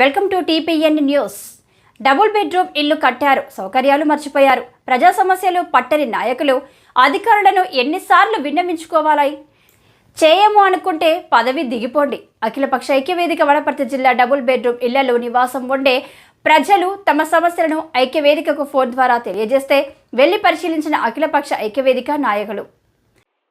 Welcome to TPN news. Double bedroom ఇల్లు కట్టారు సౌకర్యాలు మర్చిపోయారు. ప్రజా సమస్యలు పట్టని నాయకులు అధికారులను ఎన్నిసార్లు విన్నవించుకోవాలి? చేయము అనుకుంటే పదవి దిగిపోండి. అఖిలపక్ష ఐక్యవేదిక వడపర్తి జిల్లా డబుల్ బెడ్రూమ్ ఇళ్ళలో నివాసం ఉండే ప్రజలు తమ సమస్యలను ఐక్యవేదికకు ఫోన్ ద్వారా తెలియజేస్తే వెళ్ళి పరిశీలించిన అఖిలపక్ష ఐక్యవేదిక నాయకులు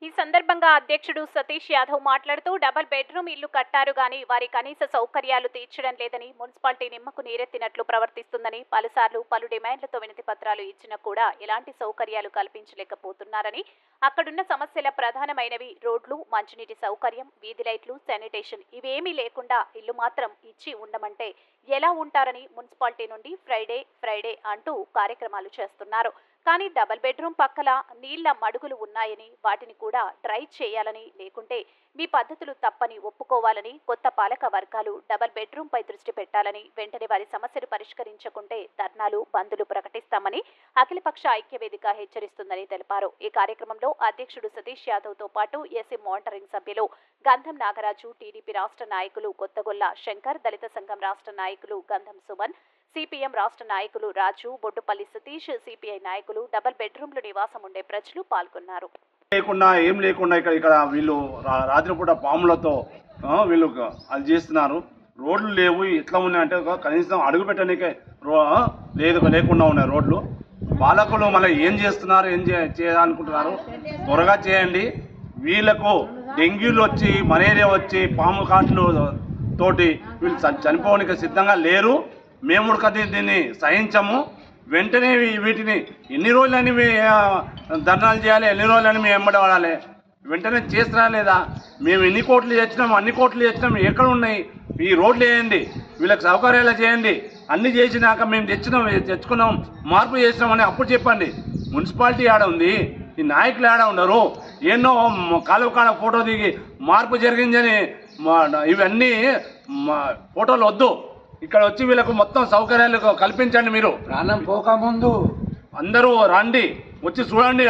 ఈ సందర్భంగా అధ్యక్షుడు సతీష్ యాదవ్ మాట్లాడుతూ డబల్ బెడ్రూమ్ ఇల్లు కట్టారు గాని వారి కనీస సౌకర్యాలు తీర్చడం లేదని మున్సిపాలిటీ నిమ్మకు నీరెత్తినట్లు ప్రవర్తిస్తుందని పలుసార్లు పలు డిమాండ్లతో వినతి పత్రాలు ఇచ్చినా కూడా ఎలాంటి సౌకర్యాలు కల్పించలేకపోతున్నారని అక్కడున్న సమస్యల ప్రధానమైనవి రోడ్లు మంచినీటి సౌకర్యం వీధి లైట్లు శానిటేషన్ ఇవేమీ లేకుండా ఇల్లు మాత్రం ఇచ్చి ఉండమంటే ఎలా ఉంటారని మున్సిపాలిటీ నుండి ఫ్రైడే ఫ్రైడే అంటూ కార్యక్రమాలు చేస్తున్నారు. కానీ డబల్ బెడ్రూమ్ పక్కల నీళ్ళ మడుగులు ఉన్నాయని వాటిని కూడా డ్రై చేయాలని లేకుంటే మీ పద్ధతులు తప్పని ఒప్పుకోవాలని కొత్త పాలక వర్గాలు డబల్ బెడ్రూమ్ పై దృష్టి పెట్టాలని వెంటనే వారి సమస్యలు పరిష్కరించకుంటే ధర్నాలు బందులు ప్రకటిస్తామని అఖిలపక్ష ఐక్యవేదిక హెచ్చరిస్తుందని తెలిపారు. ఈ కార్యక్రమంలో అధ్యక్షుడు సతీష్ యాదవ్తో పాటు ఎస్సీ మానిటరింగ్ సభ్యులు గంధం నాగరాజు టీడీపీ రాష్ట్ర నాయకులు కొత్తగొల్ల శంకర్ దళిత సంఘం రాష్ట్ర నాయకులు గంధం సుమన్ సిపిఎం రాష్ట్ర నాయకులు రాజు బొడ్డుపల్లి సతీష్ సిపిఐ నాయకులు డబల్ బెడ్రూమ్లు నివాసం ఉండే ప్రజలు పాల్గొన్నారు. లేకుండా ఏం లేకుండా ఇక్కడ ఇక్కడ వీళ్ళు రా- రాత్రిపూట పాములతో వీళ్ళు అది చేస్తున్నారు. రోడ్లు లేవు ఎట్లా ఉన్నాయంటే కనీసం అడుగు పెట్టడానికే రో లేదు లేకుండా ఉన్నాయి రోడ్లు. పాలకులు మళ్ళీ ఏం చేస్తున్నారు ఏం చే చేయాలనుకుంటున్నారు? త్వరగా చేయండి. వీళ్ళకు డెంగ్యూలు వచ్చి మలేరియా వచ్చి పాము కాట్లు తోటి వీళ్ళు చనిపోవడానికి సిద్ధంగా లేరు. మేము కూడా దీన్ని సహించము. వెంటనే వీటిని ఎన్ని రోజులని ధర్నాలు చేయాలి ఎన్ని రోజులని మేము వెంబడి వెంటనే చేస్తున్నా లేదా? మేము ఎన్ని కోట్లు తెచ్చినాం అన్ని కోట్లు తెచ్చినాం ఎక్కడ ఉన్నాయి? ఈ రోడ్లు వేయండి. వీళ్ళకి సౌకర్యాలు చేయండి. అన్ని చేసినాక మేము తెచ్చినాం తెచ్చుకున్నాం మార్పు చేసినామని అప్పుడు చెప్పండి. మున్సిపాలిటీ ఆడ ఉంది ఈ నాయకులు ఆడ ఉండరు ఎన్నో కాలువ కాడ ఫోటో దిగి మార్పు జరిగిందని ఇవన్నీ మా ఫోటోలు వద్దు. ఇక్కడ వచ్చి వీళ్ళకు మొత్తం సౌకర్యాలు కల్పించండి మీరు. ప్రాణం పోకముందు. అందరూ రండి వచ్చి చూడండి.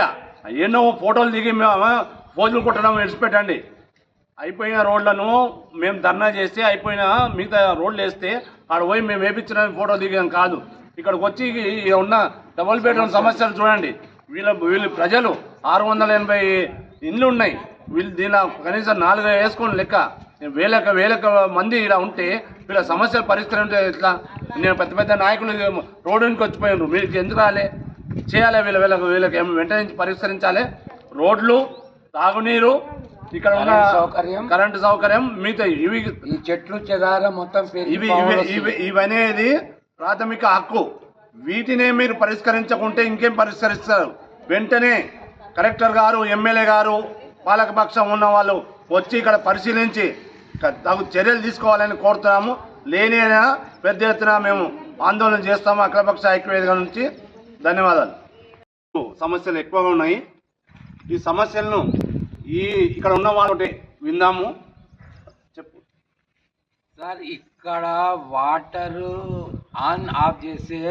ఎన్నో ఫోటోలు దిగి మేము ఫోజులు కొట్టడం విడిచిపెట్టండి. అయిపోయిన రోడ్లను మేము ధర్నా చేస్తే అయిపోయిన మిగతా రోడ్లు వేస్తే ఆడ పోయి మేము వేపించిన ఫోటో దిగాం కాదు. ఇక్కడికి వచ్చి ఉన్న డబుల్ బెడ్రూమ్ సమస్యలు చూడండి. వీళ్ళ వీళ్ళు ప్రజలు ఆరు వందల ఎనభై ఇండ్లు ఉన్నాయి. వీళ్ళు దీని కనీసం నాలుగు వేసుకొని లెక్క. వేలక వేలక మంది ఇలా ఉంటే వీళ్ళ సమస్యలు పరిష్కరించే ఎట్లా? నేను పెద్ద పెద్ద నాయకులు రోడ్డుకి వచ్చిపోయినారు. మీకు ఎందుకు రాలే? చేయాలి వీళ్ళ వీళ్ళకి వీళ్ళకి వెంటనే పరిష్కరించాలి. రోడ్లు తాగునీరు ఇక్కడ ఉన్న కరెంట్ సౌకర్యం. కరెంటు సౌకర్యం మిగతా ఇవి ఈ చెట్లు చెదార మొత్తం ఇవి ఇవి ఇవనేది ప్రాథమిక హక్కు. వీటినే మీరు పరిష్కరించకుంటే ఇంకేం పరిష్కరిస్తారు? వెంటనే కలెక్టర్ గారు ఎమ్మెల్యే గారు పాలకపక్షం ఉన్న వాళ్ళు వచ్చి ఇక్కడ పరిశీలించి తగు చర్యలు తీసుకోవాలని కోరుతున్నాము. లేని అయినా పెద్ద ఎత్తున మేము ఆందోళన చేస్తాము అఖిలపక్ష ఐక్యవేదిక నుంచి. ధన్యవాదాలు. సమస్యలు ఎక్కువగా ఉన్నాయి. ఈ సమస్యలను ఈ ఇక్కడ ఉన్న వాళ్ళు విందాము. చెప్పు. సార్ ఇక్కడ వాటర్ ఆన్ ఆఫ్ చేసే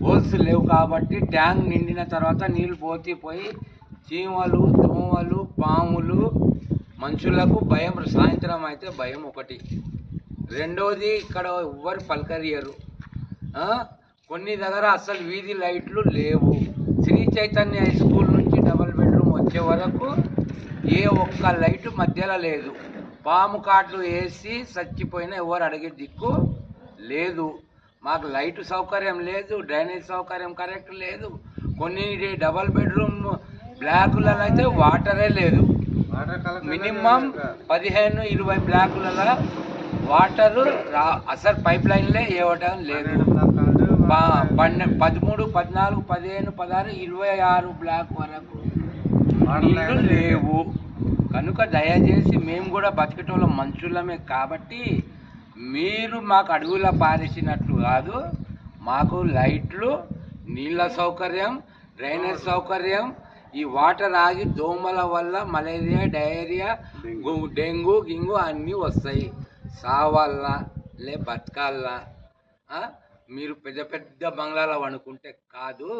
హోల్స్ లేవు కాబట్టి ట్యాంక్ నిండిన తర్వాత నీళ్ళు పోతే పోయి చీమలు దోమలు పాములు మనుషులకు భయం సాయంత్రం అయితే భయం ఒకటి. రెండోది ఇక్కడ ఎవ్వరు పలకరియరు. కొన్ని దగ్గర అసలు వీధి లైట్లు లేవు. శ్రీ చైతన్య హై స్కూల్ నుంచి డబల్ బెడ్రూమ్ వచ్చే వరకు ఏ ఒక్క లైటు మధ్యలో లేదు. పాము కాట్లు వేసి చచ్చిపోయిన ఎవరు అడిగే దిక్కు లేదు. మాకు లైట్ సౌకర్యం లేదు డ్రైనేజ్ సౌకర్యం కరెక్ట్ లేదు. కొన్ని డబల్ బెడ్రూమ్ బ్లాకులలో అయితే వాటరే లేదు మినిమం పదిహేను ఇరవై బ్లాకులలో వాటరు రా అసలు పైప్ లైన్లే ఇవ్వటం లేదు. పన్నె పదమూడు పద్నాలుగు పదిహేను పదహారు ఇరవై ఆరు బ్లాక్ వరకు లేవు. కనుక దయచేసి మేము కూడా బతికేటోళ్ళం మనుషులమే కాబట్టి మీరు మాకు అడుగుల పారేసినట్లు కాదు మాకు లైట్లు నీళ్ళ సౌకర్యం డ్రైనేజ్ సౌకర్యం ఈ వాటర్ ఆగి దోమల వల్ల మలేరియా డయేరియా డెంగ్యూ గింగు అన్నీ వస్తాయి. సావాలా లే బతకాలా? మీరు పెద్ద పెద్ద బంగ్లాలు అనుకుంటే కాదు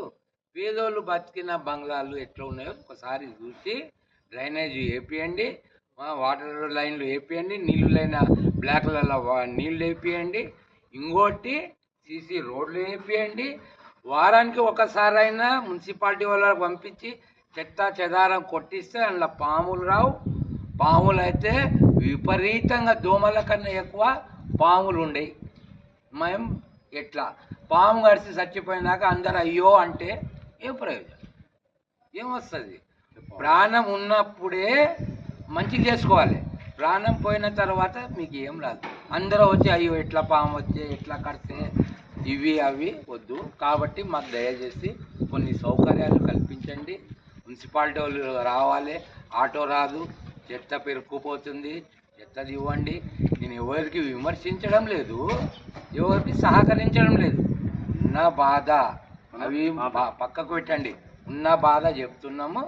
పేదోళ్ళు బతికిన బంగ్లాలు ఎట్లా ఉన్నాయో ఒకసారి చూసి డ్రైనేజ్ వేపియండి వాటర్ లైన్లు వేపియండి నీళ్ళు లైన్ బ్లాక్లలో నీళ్ళు వేపియండి ఇంకోటి సీసీ రోడ్లు వేపియండి వారానికి ఒకసారి అయినా మున్సిపాలిటీ వాళ్ళకి పంపించి చెత్త చెదారం కొట్టిస్తే అందులో పాములు రావు. పాములు అయితే విపరీతంగా దోమల కన్నా ఎక్కువ పాములు ఉండేవి మేము ఎట్లా? పాము కడిచి చచ్చిపోయినాక అందరు అయ్యో అంటే ఏం ప్రయోజనం? ఏమొస్తుంది ప్రాణం ఉన్నప్పుడే మంచి చేసుకోవాలి. ప్రాణం పోయిన తర్వాత మీకు ఏం రాదు. అందరూ వచ్చి అయ్యో ఎట్లా పాము వచ్చే ఎట్లా కడితే ఇవి అవి వద్దు. కాబట్టి మాకు దయచేసి కొన్ని సౌకర్యాలు కల్పించండి. మున్సిపాలిటీ వాళ్ళు రావాలి. ఆటో రాదు. చెత్త పెరుక్కుపోతుంది చెత్తది ఇవ్వండి నేను ఎవరికి విమర్శించడం లేదు. ఎవరికి సహకరించడం లేదు. ఉన్న బాధ. అవి పక్కకు పెట్టండి. ఉన్న బాధ చెప్తున్నాము.